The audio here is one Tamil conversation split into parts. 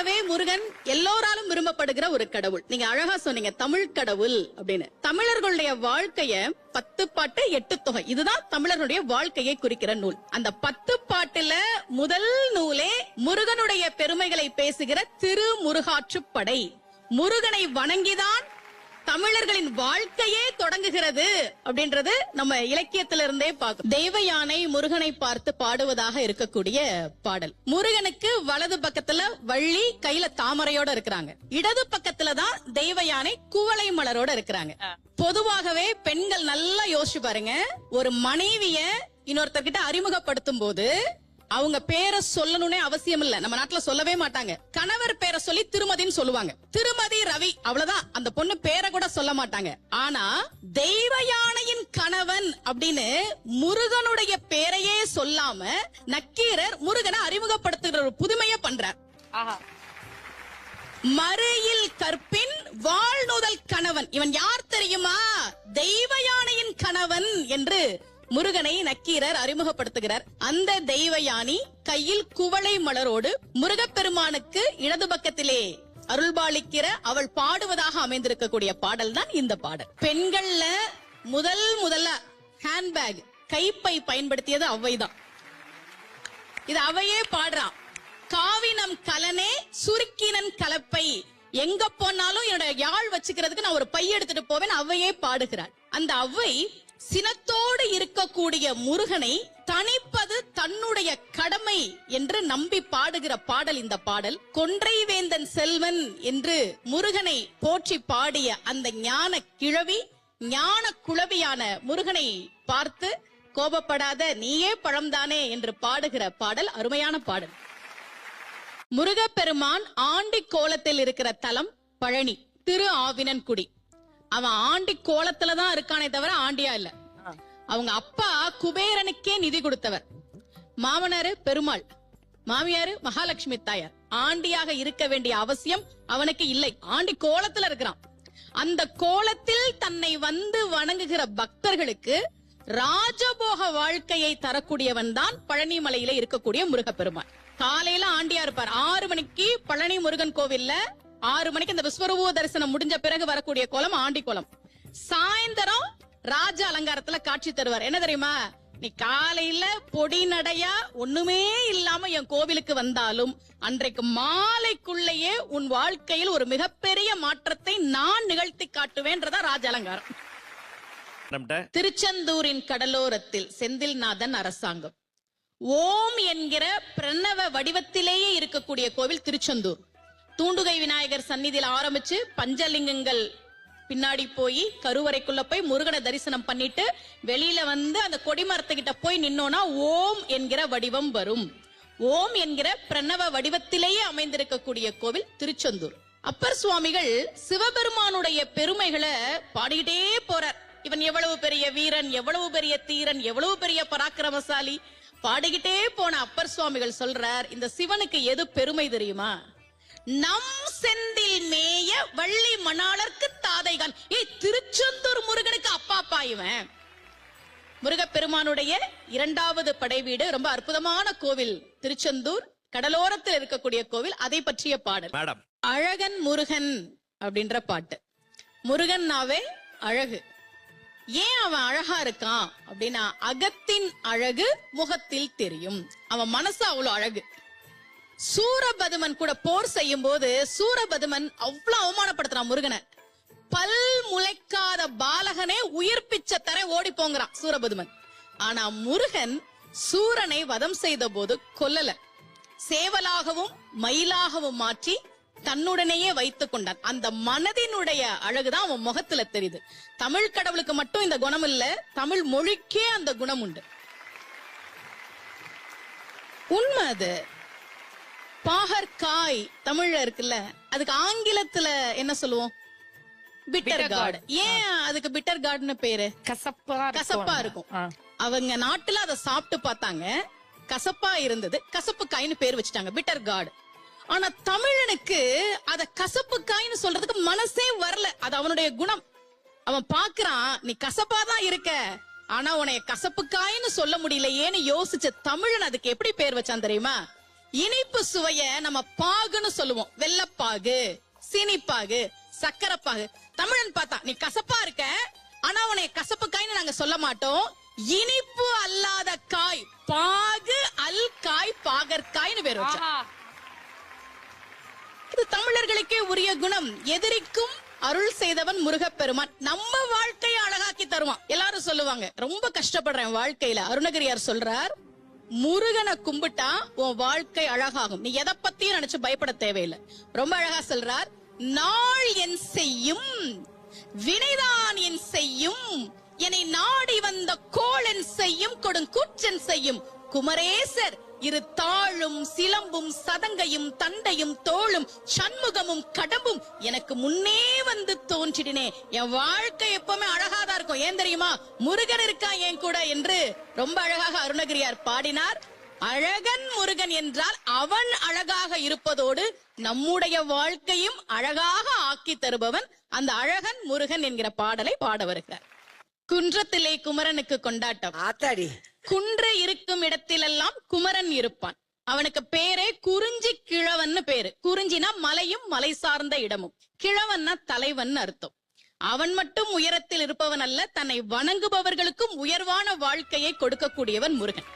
பொதுவாகவே முருகன் எல்லோராலும் விரும்பப்படுகிற ஒரு கடவுள். நீங்க அழகா சொன்னீங்க தமிழ் கடவுள் அப்படின்னு. தமிழர்களுடைய வாழ்க்கைய பத்து பாட்டு எட்டு தொகை. இதுதான் தமிழர்களுடைய வாழ்க்கையை குறிக்கிற நூல். அந்த பத்து பாட்டுல முதல் நூலே முருகனுடைய பெருமைகளை பேசுகிற திருமுருகாற்றுப்படை. முருகனை வணங்கிதான் தமிழர்களின் வாழ்க்கையே தொடங்குகிறது அப்படின்றது நம்ம இலக்கியத்திலிருந்தே பார்க்கும் தெய்வ யானை முருகனை பார்த்து பாடுவதாக இருக்கக்கூடிய பாடல். முருகனுக்கு வலது பக்கத்துல வள்ளி கையில தாமரையோட இருக்கிறாங்க. இடது பக்கத்துல தான் தெய்வ யானை குவளை மலரோட இருக்கிறாங்க. பொதுவாகவே பெண்கள் நல்லா யோசிச்சு பாருங்க ஒரு மனைவிய இன்னொருத்தர்கிட்ட அறிமுகப்படுத்தும் போது அவங்க பேரை சொல்லணும்னே அவசியம் இல்ல. நம்ம நாட்டுல சொல்லவே மாட்டாங்க. கணவர் பேரை சொல்லி திருமதின்னு சொல்லுவாங்க. திருமதி ரவி அவ்வளவுதான். அந்த பொண்ணு பேரை கூட சொல்ல மாட்டாங்க. ஆனா தெய்வ யானையின் கணவன் அப்படின்னு முருகனுடைய பேரையே சொல்லாம நக்கீரர் முருகனை அறிமுகப்படுத்துகிற ஒரு புதுமையை பண்றார். மறையில் கற்பின் வாழ்நுதல் கணவன். இவன் யார் தெரியுமா? தெய்வ யானையின் கணவன் என்று முருகனை நக்கீரர் அறிமுகப்படுத்துகிறார். அந்த தெய்வ யானி கையில் குவளை மலரோடு முருகப்பெருமானுக்கு இடது பக்கத்திலே அருள்பாலிக்கிற அவள் பாடுவதாக அமைந்திருக்கக்கூடிய பாடல் தான் இந்த பாடல். பெண்கள்ல முதல் முதல்ல ஹேண்ட்பேக் கைப்பை பயன்படுத்தியது அவ்வைதான். இது அவையே பாடுறான் காவினம் கலனே சுருக்கினன் கலப்பை. எங்க போனாலும் என்னோட யாழ் வச்சுக்கிறதுக்கு நான் ஒரு பை எடுத்துட்டு போவேன் அவையே பாடுகிறாள். அந்த அவ்வை சினத்தோடு இருக்கக்கூடிய முருகனை தணிப்பது தன்னுடைய கடமை என்று நம்பி பாடுகிற பாடல் இந்த பாடல். கொன்றைவேந்தன் செல்வன் என்று முருகனை போற்றி பாடிய அந்த ஞான கிழவி ஞான குழவியான முருகனை பார்த்து கோபப்படாத நீயே பழம்தானே என்று பாடுகிற பாடல் அருமையான பாடல். முருகப்பெருமான் ஆண்டி கோலத்தில் இருக்கிற தலம் பழனி திரு ஆவினன்குடி. அவன் ஆண்டி கோலத்துல தான் இருக்கானே தவிர ஆண்டியா இல்ல. அவங்க அப்பா குபேரனுக்கே நிதி கொடுத்தவர். மாமனாரு பெருமாள். மாமியாரு மகாலட்சுமி தாயார். ஆண்டியாக இருக்க வேண்டிய அவசியம் அவனுக்கு இல்லை. ஆண்டி கோலத்துல இருக்கிறான். அந்த கோலத்தில் தன்னை வந்து வணங்குகிற பக்தர்களுக்கு ராஜபோக வாழ்க்கையை தரக்கூடியவன் தான் பழனிமலையில இருக்கக்கூடிய முருகப்பெருமான் காலையில ஆண்டியா இருப்பார். ஆறு மணிக்கு பழனி முருகன் கோவில்ல ஆறு மணிக்கு இந்த விஸ்வரூப தரிசனம் முடிஞ்ச பிறகு வரக்கூடிய கோலம் ஆண்டி கோலம். சாயந்தரம் ராஜ அலங்காரத்துல காட்சி தருவார். என்ன தெரியுமா? நீ காலையில பொடி நடையா ஒண்ணுமே இல்லாம என் கோவிலுக்கு வந்தாலும் அன்றைக்கு மாலைக்குள்ளேயே உன் வாழ்க்கையில் ஒரு மிகப்பெரிய மாற்றத்தை நான் நிகழ்த்தி காட்டுவேன்றதா ராஜ அலங்காரம். திருச்செந்தூரின் கடலோரத்தில் செந்தில்நாதன் அரசாங்கம். ஓம் என்கிற பிரணவ வடிவத்திலேயே இருக்கக்கூடிய கோவில் திருச்செந்தூர். தூண்டுகை விநாயகர் சந்நிதியில ஆரம்பிச்சு பஞ்சலிங்கங்கள் பின்னாடி போய் கருவறைக்குள்ள போய் முருகனை தரிசனம் பண்ணிட்டு வெளியில வந்து அந்த கொடிமரத்துக்கிட்ட போய் நின்னோனா ஓம் என்கிற வடிவம் வரும். ஓம் என்கிற பிரணவ வடிவத்திலேயே அமைந்திருக்கக்கூடிய கோவில் திருச்செந்தூர். அப்பர் சுவாமிகள் சிவபெருமானுடைய பெருமைகளை பாடிக்கிட்டே போறார். இவன் எவ்வளவு பெரிய வீரன் எவ்வளவு பெரிய தீரன் எவ்வளவு பெரிய பராக்கிரமசாலி? பாடிக்கிட்டே போன அப்பர் சுவாமிகள் சொல்றார் இந்த சிவனுக்கு எது பெருமை தெரியுமா? நம் செந்தில் மேய வள்ளி மணாளர்க்கு தாதைகான் ஏய் திருச்செந்தூர் முருகனுக்கு அப்பா அப்பா இவன். முருகப்பெருமானுடைய இரண்டாவது படை வீடு ரொம்ப அற்புதமான கோவில். திருச்செந்தூர் கடலோரத்தில் இருக்கக்கூடிய கோவில் அதை பற்றிய பாடல். மேடம். அழகன் முருகன் அப்படின்ற பாட்டு. முருகன்னாவே அழகு. ஏன் அவன் அழகா இருக்கான் அப்படின்னா அகத்தின் அழகு முகத்தில் தெரியும். அவன் மனசு அவ்வளவு அழகு. சூரபதுமன் கூட போர் செய்யும் போது சூரபதுமன் அவ்வளவு அவமானப்படுத்துறான் முருகனை. பல் முளைக்காத பாலகனே உயிர் பிச்சை தர ஓடி போங்கிறான் சூரபதுமன். ஆனா முருகன் சூரனை வதம் செய்த போது கொல்லல. சேவலாகவும் மயிலாகவும் மாற்றி தன்னுடனேயே வைத்துக் கொண்டான். அந்த மனதினுடைய அழகுதான் அவன் முகத்துல தெரியுது. தமிழ் கடவுளுக்கு மட்டும் இந்த குணம் இல்ல தமிழ் மொழிக்கே அந்த குணம் உண்டு. உண்மை அது. பாகற்காய் தமிழ்ல இருக்குல்ல அதுக்கு ஆங்கிலத்துல என்ன சொல்லுவோம்? பிட்டர் கார்டு ஏன் அதுக்கு பிட்டர் கார்டுன்னு பேரு? கசப்பா கசப்பா இருக்கும். அவங்க நாட்டுல அதை சாப்பிட்டு பார்த்தாங்க. கசப்பா இருந்தது. கசப்பு காய்னு பேர் வச்சுட்டாங்க. பிட்டர் கார்டு ஆனா தமிழனுக்கு அத கசப்பு காய்னு சொல்றதுக்கு மனசே வரல. அது அவனுடைய குணம். அவன் பாக்குறான் நீ கசப்பா தான் இருக்க. ஆனா உன்னைய கசப்பு காய்னு சொல்ல முடியலையேன்னு யோசிச்ச தமிழன் அதுக்கு எப்படி பேர் வச்சான் தெரியுமா? இனிப்பு சுவைய நம்ம பாகுன்னு சொல்லுவோம். வெள்ளப்பாகு சீனிப்பாகு சக்கரைப்பாகு. தமிழன் பார்த்தா நீ கசப்பா இருக்க ஆனா உன்னை கசப்பு காய்னு நாங்க சொல்ல மாட்டோம். இனிப்பு அல்லாத காய் பாகு அல் காய் பாகற்காய்னு பேர் இது தமிழர்களுக்கே உரிய குணம். எதிரிக்கும் அருள் செய்தவன் முருகப்பெருமான். நம்ம வாழ்க்கையை அழகாக்கி தருவான். எல்லாரும் சொல்லுவாங்க ரொம்ப கஷ்டப்படுறேன் வாழ்க்கையில. அருணகிரியார் சொல்றார் முருகனை கும்பிட்டா உன் வாழ்க்கை அழகாகும். நீ எதை பத்தியும் நினைச்சு பயப்பட தேவையில்லை. ரொம்ப அழகா சொல்றார் நாள் என் செய்யும் வினைதான் என் செய்யும் என்னை நாடி வந்த கோளன் செய்யும் கொடுங்கூற்றன் செய்யும் குமரேசர். இரு தாழும் சிலம்பும் சதங்கையும் தண்டையும் தோளும் சண்முகமும் கடம்பும் எனக்கு முன்னே வந்து தோன்றிடினே. என் வாழ்க்கை எப்பவுமே அழகாதான் இருக்கும். ஏன் தெரியுமா? முருகன் இருக்கா என் கூட என்று ரொம்ப அழகாக அருணகிரியார் பாடினார். அழகன் முருகன் என்றால் அவன் அழகாக இருப்பதோடு நம்முடைய வாழ்க்கையும் அழகாக ஆக்கி தருபவன் அந்த அழகன் முருகன் என்கிற பாடலை பாட வருகிறார். குன்றத்திலே குமரனுக்கு கொண்டாட்டம். ஆத்தாடி. குன்று இருக்கும் இடத்திலெல்லாம் குமரன் இருப்பான். அவனுக்கு பேரே குறிஞ்சி கிழவன்னு பேரு. குறிஞ்சினா மலையும் மலை சார்ந்த இடமும். கிழவன்னா தலைவன் அர்த்தம். அவன் மட்டும் உயரத்தில் இருப்பவன் அல்ல தன்னை வணங்குபவர்களுக்கும் உயர்வான வாழ்க்கையை கொடுக்கக்கூடியவன் முருகன்.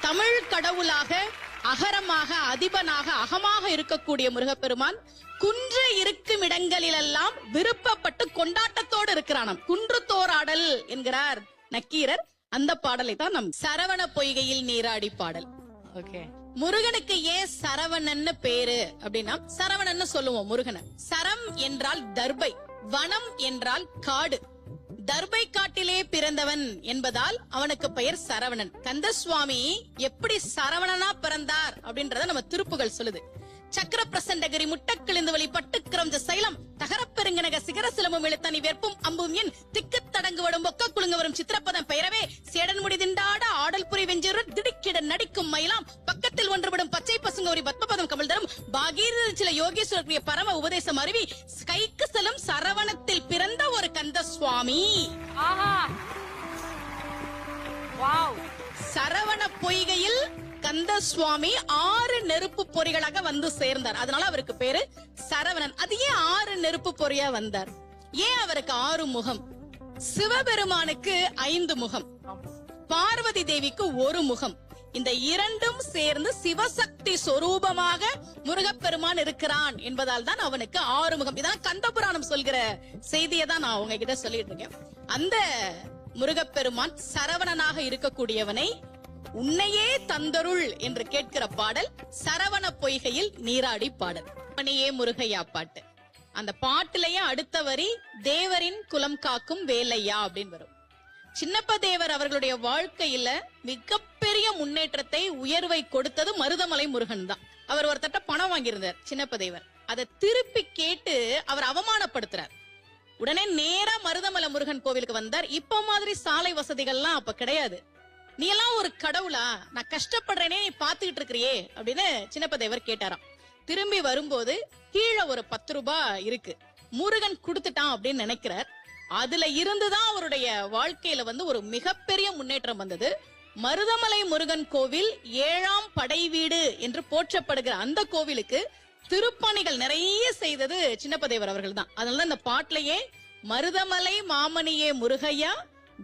தமிழ் கடவுளாக அகரமாக அதிபனாக அகமாக இருக்கக்கூடிய முருகப்பெருமான் குன்று இருக்கும் இடங்களிலெல்லாம் விருப்பப்பட்டு கொண்டாட்டத்தோடு இருக்கிறானாம். குன்று தோராடல் என்கிறார். நக்கீரர் அந்த பாடலை தான் நம் சரவண பொய்கையில் நீராடி பாடல். ஓகே. முருகனுக்கு ஏன் சரவணன்னு பேரு? அப்படின்னா சரவணன்னு சொல்லுவோம் முருகனை. சரம் என்றால் தர்பை வனம் என்றால் காடு. தர்பை காட்டிலே பிறந்தவன் என்பதால் அவனுக்கு பெயர் சரவணன். கந்தசுவாமி எப்படி சரவணனா பிறந்தார் அப்படின்றத நம்ம திருப்புகள் சொல்லுது. சக்கர பிரசண்டகிரி முட்டக்கிழிந்து வழி பட்டுக்கிரஞ்ச சைலம் தகரப்பெருங்கனக சிகர சிலமும் இழுத்தனி வெற்பும் அம்பும் என் திக்கு தடங்கு வடும் ஒக்க குலுங்க வரும் சித்திரப்பதம் பெயரவே சேடன் முடி திண்டாட ஆடல் புரி வெஞ்சிரு திடுக்கிட நடிக்கும் மயிலாம் பக்கத்தில் ஒன்றுபடும் பச்சை பசுங்க ஒரு பத்மபதம் கமல் தரும் பாகீர சில யோகேஸ்வரருடைய பரம உபதேசம் அருவி கைக்கு செல்லும் சரவணத்தில் பிறந்த ஒரு கந்த சுவாமி. சரவண பொய்கையில் கந்த சுவாமி ஆறு நெருப்பு பொறிகளாக வந்து சேர்ந்தார். அதனால அவருக்கு பேரு சரவணன். அது ஏன் ஆறு நெருப்பு பொறியா வந்தார்? ஏன் அவருக்கு ஆறு முகம்? சிவபெருமானுக்கு ஐந்து முகம். பார்வதி தேவிக்கு ஒரு முகம். இந்த இரண்டும் சேர்ந்து சிவசக்தி சொரூபமாக முருகப்பெருமான் இருக்கிறான் என்பதால் தான் அவனுக்கு ஆறு முகம். இதெல்லாம் கந்தபுராணம் சொல்கிற செய்தியை தான் நான் உங்ககிட்ட சொல்லிட்டு இருக்கேன். அந்த முருகப்பெருமான் சரவணனாக இருக்கக்கூடியவனை உன்னையே தந்தருள் என்று கேட்கிற பாடல் சரவண பொய்கையில் நீராடி பாடல். மணியே முருகையா பாட்டு. அந்த பாட்டுலயே அடுத்த வரி தேவரின் குலம் காக்கும் வேலையா? அப்படின்னு வரும். சின்னப்ப தேவர் அவர்களுடைய வாழ்க்கையில மிகப்பெரிய முன்னேற்றத்தை உயர்வை கொடுத்தது மருதமலை முருகன் தான். அவர் ஒரு தட்ட பணம் வாங்கியிருந்தார் சின்னப்ப தேவர். அதை திருப்பி கேட்டு அவர் அவமானப்படுத்துறார். உடனே நேரா மருதமலை முருகன் கோவிலுக்கு வந்தார். இப்ப மாதிரி சாலை வசதிகள்லாம் அப்ப கிடையாது. நீ எல்லாம் ஒரு கடவுளா? நான் கஷ்டப்படுறேனே நீ பாத்துக்கிட்டு இருக்கிறியே அப்படின்னு சின்னப்பதேவர் கேட்டாராம். திரும்பி வரும்போது கீழே ஒரு பத்து ரூபாய் இருக்கு. முருகன் கொடுத்துட்டான் அப்படின்னு நினைக்கிறார். அதுல இருந்துதான் அவருடைய வாழ்க்கையில வந்து ஒரு மிகப்பெரிய முன்னேற்றம் வந்தது. மருதமலை முருகன் கோவில் ஏழாம் படை வீடு என்று போற்றப்படுகிற அந்த கோவிலுக்கு திருப்பணிகள் நிறைய செய்தது சின்னப்பதேவர் அவர்கள் தான் அதனால இந்த பாட்டிலேயே மருதமலை மாமணியே முருகையா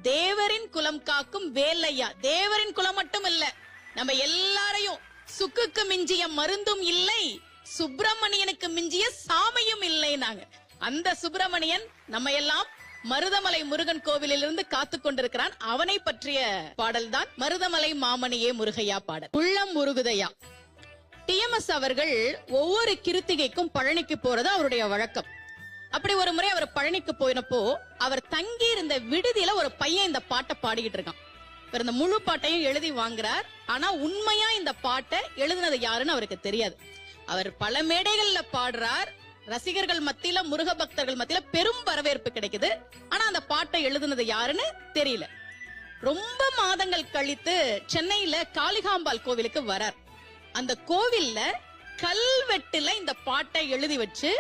தேவரின் குலம் காக்கும் வேலையா? தேவரின் குலம் மட்டும் இல்ல நம்ம எல்லாரையும் சுக்குக்கு மிஞ்சிய மருந்தும் இல்லை சுப்பிரமணியனுக்கு மிஞ்சிய சாமியும் இல்லை நாங்க அந்த சுப்பிரமணியன் நம்ம எல்லாம் மருதமலை முருகன் கோவிலிலிருந்து காத்து கொண்டிருக்கிறான். அவனை பற்றிய பாடல்தான் மருதமலை மாமணியே முருகையா பாடல். உள்ளம் முருகுதையா. டிஎம்எஸ் அவர்கள் ஒவ்வொரு கிருத்திகைக்கும் பழனிக்கு போறது அவருடைய வழக்கம். அப்படி ஒரு முறை அவர் பழனிக்கு போயினப்போ அவர் தங்கி இருந்த விடுதியில ஒரு பையன் இந்த பாட்டை பாடிக்கிட்டு இருக்கான். இவர் இந்த முழு பாட்டையும் எழுதி வாங்குறார். ஆனா உண்மையா இந்த பாட்டை எழுதினது யாருன்னு அவருக்கு தெரியாது. அவர் பல மேடைகள்ல பாடுறார். ரசிகர்கள் மத்தியில முருக பக்தர்கள் மத்தியில பெரும் வரவேற்பு கிடைக்குது. ஆனா அந்த பாட்டை எழுதுனது யாருன்னு தெரியல. ரொம்ப மாதங்கள் கழித்து சென்னையில காளிகாம்பாள் கோவிலுக்கு வரார். அந்த கோவில்ல கல்வெட்டுல இந்த பாட்டை எழுதி வச்சு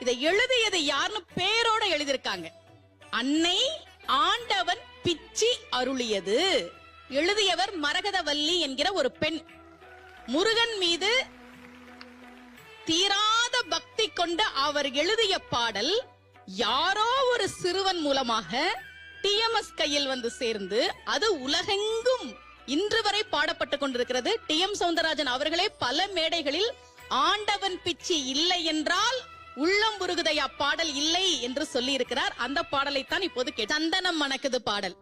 இதை எழுதியது யாருன்னு பேரோட எழுதியிருக்காங்க. அன்னை ஆண்டவன் பிச்சி அருளியது. எழுதியவர் மரகதவல்லி என்கிற ஒரு பெண். முருகன் மீது தீராத பக்தி கொண்ட அவர் எழுதிய பாடல் யாரோ ஒரு சிறுவன் மூலமாக டிஎம்எஸ் கையில் வந்து சேர்ந்து அது உலகெங்கும் இன்று வரை பாடப்பட்டு கொண்டிருக்கிறது. டி எம் சவுந்தரராஜன் அவர்களே பல மேடைகளில் ஆண்டவன் பிச்சி இல்லை என்றால் உள்ளம் உருகுதையா பாடல் இல்லை என்று சொல்லி இருக்கிறார் அந்த பாடலைத்தான் இப்போது கே- சந்தனம் மணக்குது பாடல்.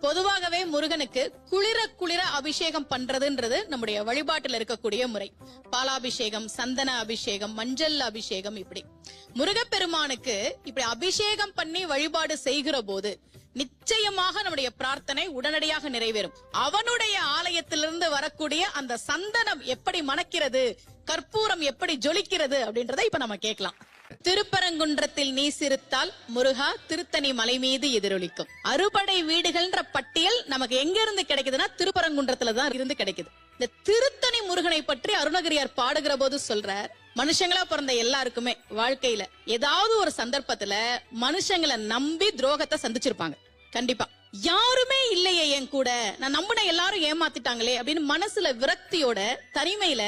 பொதுவாகவே முருகனுக்கு குளிர குளிர அபிஷேகம் பண்றதுன்றது நம்முடைய வழிபாட்டில் இருக்கக்கூடிய முறை. பாலாபிஷேகம் சந்தன அபிஷேகம் மஞ்சள் அபிஷேகம் இப்படி. முருகப்பெருமானுக்கு இப்படி அபிஷேகம் பண்ணி வழிபாடு செய்கிற போது நிச்சயமாக நம்முடைய பிரார்த்தனை உடனடியாக நிறைவேறும். அவனுடைய ஆலயத்திலிருந்து வரக்கூடிய அந்த சந்தனம் எப்படி மணக்கிறது கற்பூரம் எப்படி ஜொலிக்கிறது அப்படின்றத இப்ப நம்ம கேட்கலாம். திருப்பரங்குன்றத்தில் நீ சிரித்தால் முருகா திருத்தணி மலை மீது எதிரொலிக்கும். அறுபடை வீடுகள்ன்ற பட்டியல் நமக்கு எங்க இருந்து கிடைக்குதுன்னா திருப்பரங்குன்றத்துல தான் இருந்து கிடைக்குது. இந்த திருத்தணி முருகனை பற்றி அருணகிரியார் பாடுகிற போது சொல்றார் மனுஷங்களா பிறந்த எல்லாருக்குமே வாழ்க்கையில ஏதாவது ஒரு சந்தர்ப்பத்துல மனுஷங்களை நம்பி துரோகத்தை சந்திச்சிருப்பாங்க. கண்டிப்பா. யாருமே இல்லையே என் கூட. நான் நம்பின எல்லாரும் ஏமாத்திட்டாங்களே அப்படின்னு மனசுல விரக்தியோட தனிமையில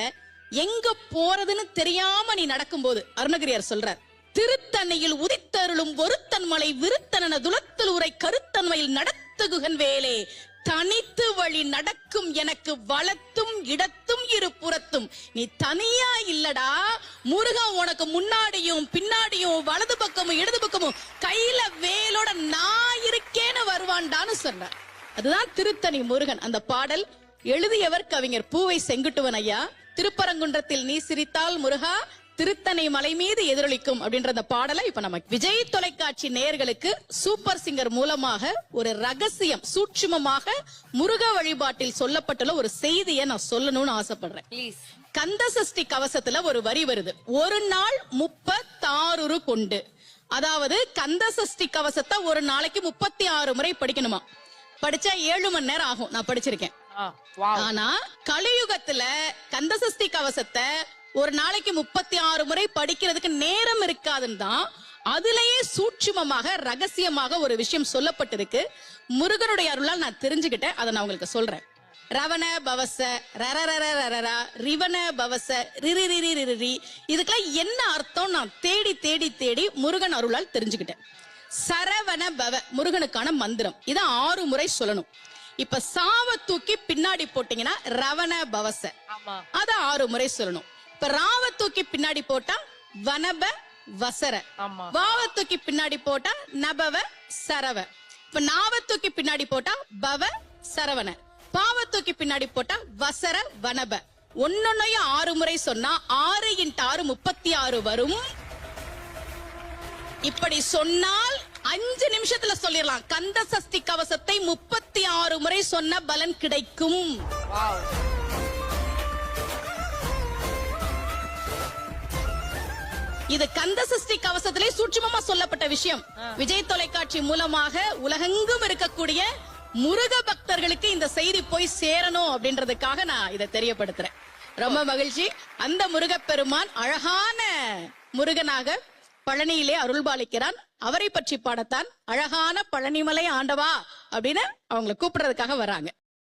எங்க போறதுன்னு தெரியாம நீ நடக்கும்போது அருணகிரியார் சொல்றார். திருத்தண்ணையில் உதித்தருளும் ஒருத்தன் மலை விருத்தன துளத்தல் உரை கருத்தன்மையில் நடத்துகுகன் வேலே. தனித்து வழி நடக்கும் எனக்கு வளத்தும் இடத்தும் இரு புறத்தும் நீ தனியா இல்லடா. முருகன் உனக்கு முன்னாடியும் பின்னாடியும் வலது பக்கமும் இடது பக்கமும் கையில வேலோட நான் இருக்கேன்னு வருவான்டான்னு சொன்னார் அதுதான் திருத்தணி முருகன். அந்த பாடல் எழுதியவர் கவிஞர் பூவை செங்குட்டுவன் ஐயா. திருப்பரங்குன்றத்தில் நீ சிரித்தால் முருகா திருத்தணி மலை மீது எதிரொலிக்கும் அப்படின்ற அந்த பாடலை இப்ப நம்ம விஜய் தொலைக்காட்சி நேயர்களுக்கு சூப்பர் சிங்கர் மூலமாக ஒரு ரகசியம் சூட்சுமமாக முருக வழிபாட்டில் சொல்லப்பட்டுள்ள ஒரு செய்தியை நான் சொல்லணும்னு ஆசைப்படுறேன். கந்த சஷ்டி கவசத்துல ஒரு வரி வருது. ஒரு நாள் முப்பத்தாறு கொண்டு. அதாவது கந்த சஷ்டி கவசத்தை ஒரு நாளைக்கு முப்பத்தி ஆறு முறை படிக்கணுமா? படிச்சா ஏழு மணி நேரம் ஆகும். நான் படிச்சிருக்கேன். ஆனா கலியுகத்துல கந்தசஷ்டி கவசத்தை ஒரு நாளைக்கு முப்பத்தி ஆறு முறை படிக்கிறதுக்கு நேரம் இருக்காதுன்னு தான் அதுலயே சூட்சுமமாக ரகசியமாக ஒரு விஷயம் சொல்லப்பட்டிருக்கு. முருகனுடைய அருளால் நான் தெரிஞ்சுக்கிட்டேன். அதை நான் உங்களுக்கு சொல்றேன். ரவண பவச ரரரர ரரரா ரிவன பவச ரிரி ரிரி ரிரி இதுக்கெல்லாம் என்ன அர்த்தம் நான் தேடி தேடி தேடி முருகன் அருளால் தெரிஞ்சுக்கிட்டேன். சரவண பவ முருகனுக்கான மந்திரம். இதை ஆறு முறை சொல்லணும். இப்ப சாவ தூக்கி பின்னாடி போட்டீங்கன்னா ரவண பவச. அத ஆறு முறை சொல்லணும். இப்ப ராவ தூக்கி பின்னாடி போட்டா வனப வசர. வாவ தூக்கி பின்னாடி போட்டா நபவ சரவ. இப்ப நாவ தூக்கி பின்னாடி போட்டா பவ சரவண. பாவ தூக்கி பின்னாடி போட்டா வசர வனப. ஒன்னொன்னையும் ஆறு முறை சொன்னா ஆறு இன்ட்டு ஆறு முப்பத்தி ஆறு வரும். இப்படி சொன்னால் அஞ்சு நிமிஷத்துல சொல்லிடலாம். கந்த சஷ்டி கவசத்தை முப்பத்தி ஆறு முறை சொன்ன பலன் கிடைக்கும். இது கந்த சஷ்டி கவசத்திலே சூட்சுமமா சொல்லப்பட்ட விஷயம். விஜய் தொலைக்காட்சி மூலமாக உலகெங்கும் இருக்கக்கூடிய முருக பக்தர்களுக்கு இந்த செய்தி போய் சேரணும் அப்படின்றதுக்காக நான் இதை தெரியப்படுத்துறேன். ரொம்ப மகிழ்ச்சி. அந்த முருகப்பெருமான் அழகான முருகனாக பழனியிலே அருள்பாலிக்கிறான். அவரை பற்றி பாடத்தான் அழகான பழனிமலை ஆண்டவா அப்படின்னு அவங்களை கூப்பிடுறதுக்காக வராங்க.